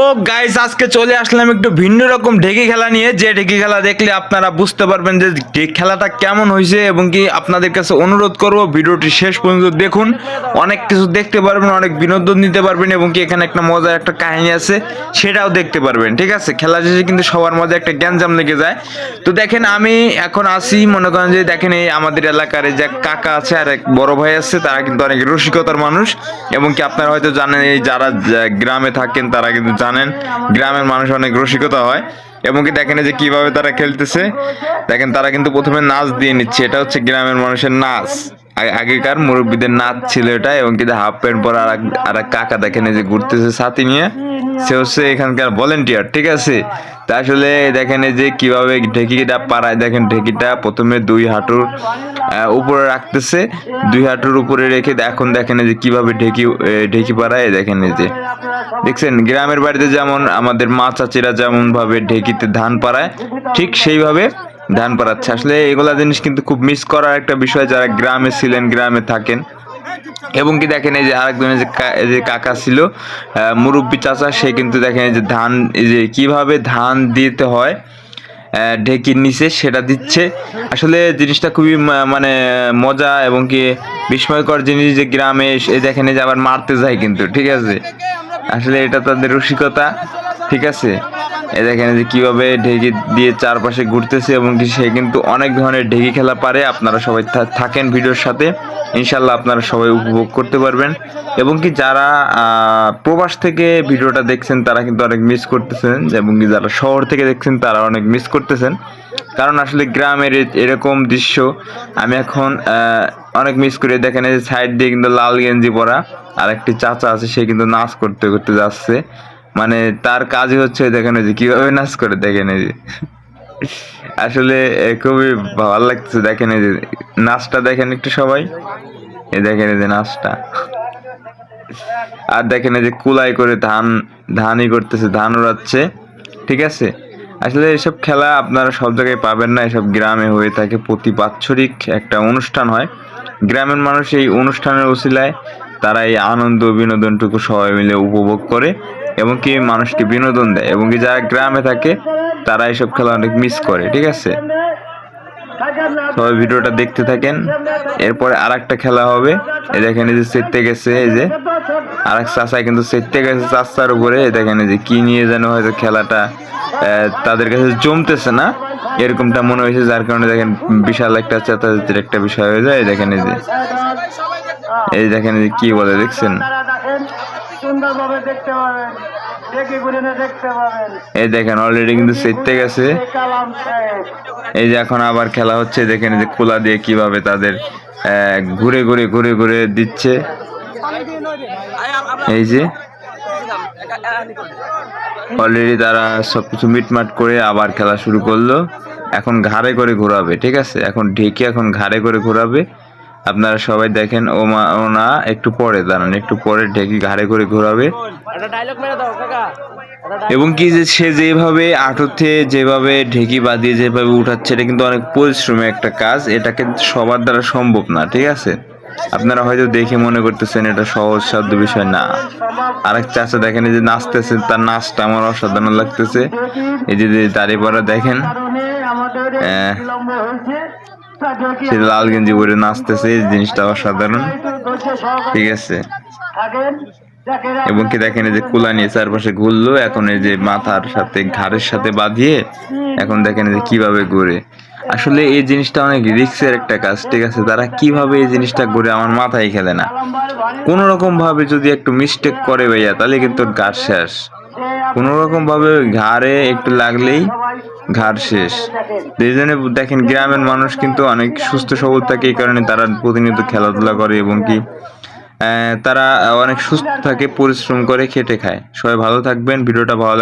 ও guys আজকে চলে আসলাম একটু ভিন্ন রকম ঢেকি খেলা নিয়ে। যে ঢেকি খেলা দেখলে আপনারা বুঝতে পারবেন যে খেলাটা কেমন হয়েছে এবং কি আপনাদের কাছে অনুরোধ করব ভিডিওটি শেষ পর্যন্ত দেখুন। অনেক কিছু দেখতে পারবেন, অনেক বিনোদন নিতে পারবেন এবং কি এখানে একটা মজার একটা কাহিনী আছে, সেটাও দেখতে পারবেন, ঠিক আছে? খেলা শেষে কিন্তু সবার মধ্যে একটা গ্যাঞ্জাম লেগে যায়। তো দেখেন, আমি এখন আসি মনে করেন যে দেখেন এই আমাদের এলাকার যে কাকা আছে আর এক বড় ভাই আছে, তারা কিন্তু অনেক রসিকতার মানুষ। এবং কি আপনারা হয়তো জানেন এই যারা গ্রামে থাকেন, তারা কিন্তু জানেন, গ্রামের মানুষ অনেক রসিকতা হয়। এবং কি দেখেন যে কীভাবে তারা খেলতেছে, দেখেন তারা কিন্তু প্রথমে নাচ দিয়ে নিচ্ছে, এটা হচ্ছে গ্রামের মানুষের নাচ। আগেকার মুরব্বীদের নাচ ছিল এটা এবং কিন্তু হাফ প্যান্ট পরা আর এক- কাকা দেখেন যে ঘুরতেছে সাথী নিয়ে। সে হচ্ছে এখানকার ভলেন্টিয়ার ঠিক আছে? তা আসলে দেখেন যে কীভাবে ঢেকিটা পাড়ায়, দেখেন ঢেকিটা প্রথমে দুই হাঁটুর উপরে রাখতেছে। দুই হাঁটুর উপরে রেখে এখন দেখেন যে কীভাবে ঢেকি ঢেকি পাড়ায়, দেখেন যে। দেখছেন? গ্রামের বাড়িতে যেমন আমাদের মা চাচিরা যেমন ভাবে ঢেকিতে ধান পাড়ায়, ঠিক সেইভাবে ধান পাড়াচ্ছে। আসলে এগুলা জিনিস কিন্তু খুব মিস করার একটা বিষয় যারা গ্রামে ছিলেন, গ্রামে থাকেন। এবং কি দেখেন, এই যে আরেকজন, এই যে যে কাকা ছিল মুরব্বি চাচা, সে কিন্তু দেখেন, এই যে ধান, এই যে কীভাবে ধান দিতে হয় ঢেকির নিচে সেটা দিচ্ছে। আসলে জিনিসটা খুবই মানে মজা এবং কি বিস্ময়কর জিনিস যে গ্রামে দেখেন যে আবার মারতে যায় কিন্তু, ঠিক আছে? আসলে এটা তাদের রসিকতা, ঠিক আছে? এই দেখেন যে কীভাবে ঢেকি দিয়ে চারপাশে ঘুরতেছে এবং কি সে কিন্তু অনেক ধরনের ঢেকি খেলা পারে। আপনারা সবাই থাকেন ভিডিওর সাথে। ইনশাল্লাহ আপনারা সবাই উপভোগ করতে পারবেন। এবং কি যারা প্রবাস থেকে ভিডিওটা দেখছেন, তারা কিন্তু অনেক মিস করতেছেন। এবং কি যারা শহর থেকে দেখছেন, তারা অনেক মিস করতেছেন। কারণ আসলে গ্রামের এ- এরকম দৃশ্য আমি এখন অনেক মিস করি। দেখেন এই সাইড দিয়ে কিন্তু লাল গেঞ্জি পরা আর একটি চাচা আছে, সে কিন্তু নাচ করতে করতে যাচ্ছে। মানে তার কাজই হচ্ছে দেখেন যে কীভাবে নাচ করে দেখেন যে। আসলে এ, খুবই ভালো লাগতেছে দেখেন যে নাচটা দেখেন একটু সবাই। এই দেখেন যে নাচটা। আর দেখেন যে কুলাই করে ধান ধানই করতেছে ধান উড়াচ্ছে ঠিক আছে? আসলে এসব খেলা আপনারা সব জায়গায় পাবেন না এসব গ্রামে হয়ে থাকে প্রতি বাৎসরিক একটা অনুষ্ঠান হয়। গ্রামের মানুষ এই অনুষ্ঠানের উসিলায় তারা এই আনন্দ বিনোদনটুকু সবাই মিলে উপভোগ করে। এবং কি মানুষকে বিনোদন দেয়। এবং কি যারা গ্রামে থাকে, তারা এইসব খেলা অনেক মিস করে, ঠিক আছে? সবাই ভিডিওটা দেখতে থাকেন। এরপরে আর একটা খেলা হবে। এই দেখেন এই যে সেটতে গেছে, এই যে আর এক চাষা কিন্তু সেটতে গেছে চাষার উপরে। দেখেন এই যে কি নিয়ে যেন হয়তো খেলাটা। তাদের কাছে জমতেছে না, এরকমটা মনে হয়েছে, যার কারণে দেখেন বিশাল একটা চেতাচেতির একটা বিষয় হয়ে যায়। দেখেন এই যে, এই দেখেন যে কি বলে, দেখছেন? সুন্দরভাবে দেখতে পাবেন। দেখে ঘুরে না দেখতে পাবেন। এই দেখেন অলরেডি কিন্তু সেটতে গেছে। এই যে এখন আবার খেলা হচ্ছে দেখেন এই যে খোলা দিয়ে কীভাবে তাদের ঘুরে ঘুরে ঘুরে ঘুরে দিচ্ছে। এই যে অলরেডি তারা সবকিছু মিটমাট করে আবার খেলা শুরু করল। এখন ঘাড়ে করে ঘোরাবে ঠিক আছে? এখন ঢেকে এখন ঘাড়ে করে ঘোরাবে। আপনারা সবাই দেখেন ও মা ও না একটু পরে দাঁড়ান একটু পরে ঢেকি ঘাড়ে করে ঘোরাবে। একটা ডায়লগ মেরে দাও কাকা। এবং কি যে সে যেভাবে আঠোতে যেভাবে ঢেকি বাঁধিয়ে যেভাবে উঠাচ্ছে এটা কিন্তু অনেক পরিশ্রমী একটা কাজ। এটা কিন্তু সবার দ্বারা সম্ভব না ঠিক আছে? আপনারা হয়তো দেখে মনে করতেছেন এটা সহজ সাধ্য বিষয় না। আরেক চাচা দেখেন এই যে নাচতেছে তার নাচটা আমার অসাধারণ লাগতেছে। এই যে যে দাড়ি পরা দেখেন সে লাল গেঞ্জি পরে নাচতেছে, এই জিনিসটা অসাধারণ। ঠিক আছে। এবং কি দেখেন এই যে কুলা নিয়ে চারপাশে ঘুরলো, এখন এই যে মাথার সাথে, ঘাড়ের সাথে বাঁধিয়ে এখন দেখেন যে কীভাবে ঘুরে। আসলে এই জিনিসটা অনেক রিস্কের একটা কাজ, ঠিক আছে? তারা কীভাবে এই জিনিসটা ঘুরে আমার মাথায় খেলে না। কোনো রকম ভাবে যদি একটু মিস্টেক করে ভাইয়া, তাহলে কিন্তু ঘাড় শেষ। কোনো রকম ভাবে ঘাড়ে একটু লাগলেই ঘাড় শেষ। এই জন্য দেখেন, গ্রামের মানুষ কিন্তু অনেক সুস্থ সবল থাকে, এই কারণে তারা প্রতিনিয়ত খেলাধুলা করে এবং কি তারা অনেক সুস্থ থাকে, পরিশ্রম করে, খেটে খায়। সবাই ভালো থাকবেন, ভিডিওটা ভালো